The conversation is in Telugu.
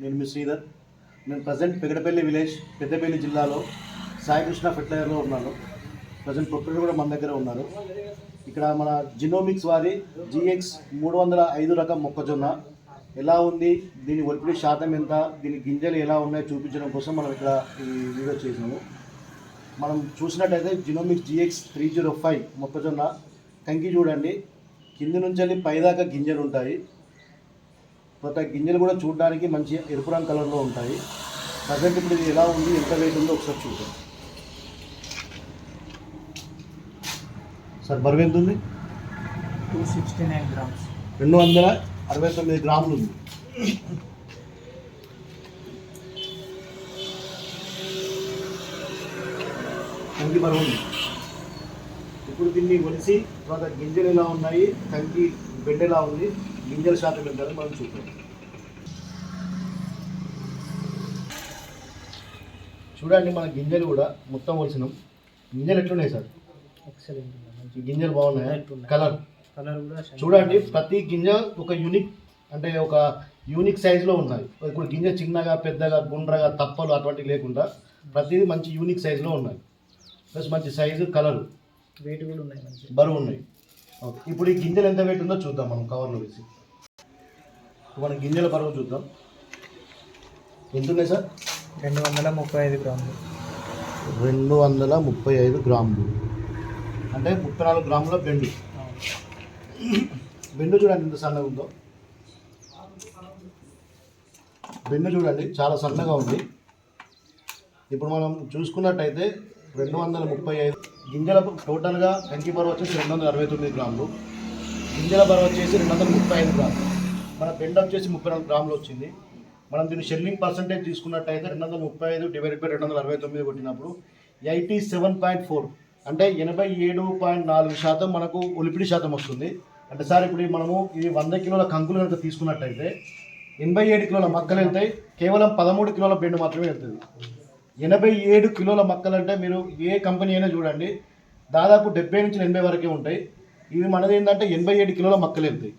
నేను మీ శ్రీధర్. నేను ప్రజెంట్ పెగడపల్లి విలేజ్ పెద్దపల్లి జిల్లాలో సాయికృష్ణ ఫెర్టిలైజర్లో ఉన్నాను. ప్రజెంట్ ప్రొక్యూటర్ కూడా మన దగ్గర ఉన్నారు. ఇక్కడ మన జినోమిక్స్ వారి జిఎక్స్ మూడు వందల ఐదు రకం మొక్కజొన్న ఎలా ఉంది దీని ఒలిపిడి శాతం ఎంత దీని గింజలు ఎలా ఉన్నాయో చూపించడం కోసం మనం ఇక్కడ ఈ వీడియో చేసినాము. మనం చూసినట్టయితే Genomics GX three zero five మొక్కజొన్న కంకి చూడండి. కింది నుంచి పైదాకా గింజలు ఉంటాయి. తర్వాత గింజలు కూడా చూడడానికి మంచి ఎరుపు రంగు కలర్లో ఉంటాయి. ప్రజెంట్ ఇప్పుడు ఇది ఎలా ఉంది ఎంత వెయిట్ ఉందో ఒకసారి చూద్దాం. సార్ బరువు ఎంత ఉంది? Two sixty nine grams. రెండు వందల అరవై తొమ్మిది గ్రాములు ఉంది. కంకి బరువు ఉంది. ఇప్పుడు దీన్ని ఒలిసి తర్వాత గింజలు ఎలా ఉన్నాయి కంకి బెడ్ ఎలా ఉంది గింజల శాతం ఎంత మనం చూద్దాం. చూడండి మన గింజలు కూడా మొత్తం ఒలిసినాం గింజలు ఎట్లున్నాయి సార్? ఎక్సలెంట్ గింజలు బాగున్నాయి. కలర్ కలర్ కూడా. చూడండి ప్రతి గింజ ఒక యూనిక్ అంటే ఒక యూనిక్ సైజులో ఉన్నాయి. ఇప్పుడు గింజ చిన్నగా పెద్దగా గుండ్రగా తప్పలు అటువంటివి లేకుండా ప్రతిదీ మంచి యూనిక్ సైజులో ఉన్నాయి. ప్లస్ మంచి సైజు కలర్ వెయిట్ కూడా ఉన్నాయి బరువు ఉన్నాయి. ఇప్పుడు ఈ గింజలు ఎంత వెయిట్ ఉందో చూద్దాం మనం కవర్లో వేసి. మనం గింజల బరువు చూద్దాం. ఎంత ఉన్నాయి సార్? రెండు వందల ముప్పై ఐదు గ్రాములు. రెండు వందల ముప్పై ఐదు గ్రాములు. అంటే ముప్పై నాలుగు గ్రాముల బెండు. బెండు చూడండి ఎంత సన్నగా ఉందో. బెండు చూడండి చాలా సన్నగా ఉంది. ఇప్పుడు మనం చూసుకున్నట్టయితే రెండు వందల ముప్పై ఐదు గింజల టోటల్గా కంకి బరువు వచ్చేసి రెండు వందల అరవై తొమ్మిది గ్రాములు. గింజల బరువు వచ్చేసి రెండు వందల ముప్పై ఐదు గ్రాములు. మన బెండ్ వచ్చేసి ముప్పై నాలుగు గ్రాములు వచ్చింది. మనం దీన్ని షెల్లింగ్ పర్సంటేజ్ తీసుకున్నట్టయితే రెండు వందల ముప్పై ఐదు డివైడ్ బై రెండు వందల అరవై తొమ్మిది కొట్టినప్పుడు ఎయిటీ సెవెన్ పాయింట్ ఫోర్ అంటే ఎనభై ఏడు పాయింట్ నాలుగు శాతం మనకు ఒలిపిడి శాతం వస్తుంది. అంటే సార్ ఇప్పుడు మనము ఇది వంద కిలోల కంకులు కనుక తీసుకున్నట్టయితే ఎనభై ఏడు కిలోల మక్కలు వెళ్తాయి. కేవలం పదమూడు కిలోల బెండు మాత్రమే వెళ్తుంది. ఎనభై ఏడు కిలోల మక్కలు అంటే మీరు ఏ కంపెనీ అయినా చూడండి. దాదాపు డెబ్బై నుంచి ఎనభై వరకే ఉంటాయి. ఇవి మనది ఏంటంటే ఎనభై ఏడు కిలోల మక్కలు వెళ్తాయి